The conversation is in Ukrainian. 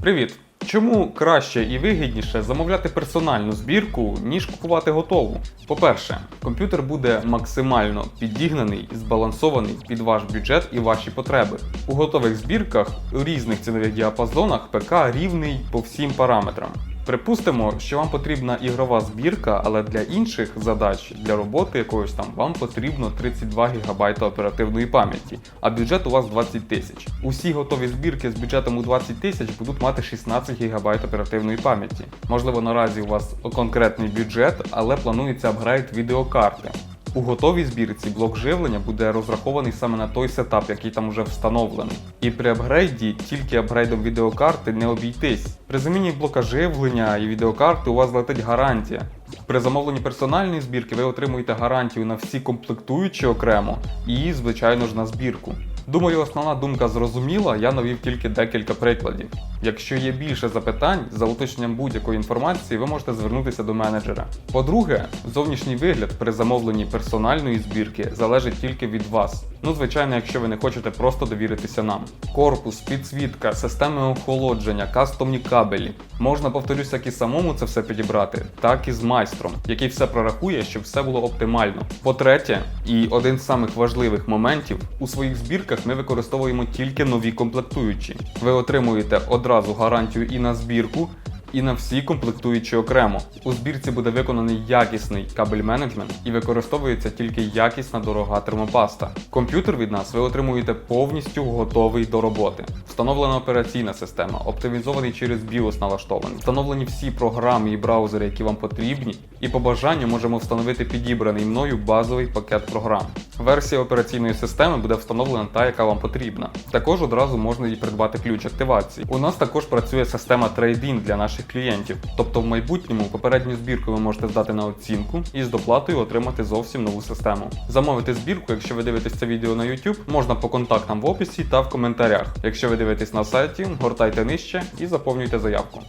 Привіт! Чому краще і вигідніше замовляти персональну збірку, ніж купувати готову? По-перше, комп'ютер буде максимально підігнаний і збалансований під ваш бюджет і ваші потреби. У готових збірках у різних цінових діапазонах ПК рівний по всім параметрам. Припустимо, що вам потрібна ігрова збірка, але для інших задач, для роботи якоїсь там, вам потрібно 32 ГБ оперативної пам'яті, а бюджет у вас 20 тисяч. Усі готові збірки з бюджетом у 20 тисяч будуть мати 16 ГБ оперативної пам'яті. Можливо, наразі у вас конкретний бюджет, але планується апгрейд відеокарти. У готовій збірці блок живлення буде розрахований саме на той сетап, який там вже встановлений. І при апгрейді тільки апгрейдом відеокарти не обійтись. При заміні блока живлення і відеокарти у вас летить гарантія. При замовленні персональної збірки ви отримуєте гарантію на всі комплектуючі окремо і, звичайно ж, на збірку. Думаю, основна думка зрозуміла, я навів тільки декілька прикладів. Якщо є більше запитань, за уточненням будь-якої інформації ви можете звернутися до менеджера. По-друге, зовнішній вигляд при замовленні персональної збірки залежить тільки від вас. Ну, звичайно, якщо ви не хочете просто довіритися нам. Корпус, підсвітка, системи охолодження, кастомні кабелі. Можна, повторюсь, як і самому це все підібрати, так і з майстром, який все прорахує, щоб все було оптимально. По-третє, і один з самих важливих моментів, у своїх збірках ми використовуємо тільки нові комплектуючі. Ви отримуєте одразу гарантію і на збірку, і на всі комплектуючі окремо. У збірці буде виконаний якісний кабель менеджмент і використовується тільки якісна дорога термопаста. Комп'ютер від нас ви отримуєте повністю готовий до роботи. Встановлена операційна система, оптимізований через BIOS налаштований, встановлені всі програми і браузери, які вам потрібні, і по бажанню можемо встановити підібраний мною базовий пакет програм. Версія операційної системи буде встановлена та, яка вам потрібна. Також одразу можна і придбати ключ активації. У нас також працює система трейдін для наших клієнтів. Тобто в майбутньому попередню збірку ви можете здати на оцінку і з доплатою отримати зовсім нову систему. Замовити збірку, якщо ви дивитесь це відео на YouTube, можна по контактам в описі та в коментарях. Якщо ви дивитесь на сайті, гортайте нижче і заповнюйте заявку.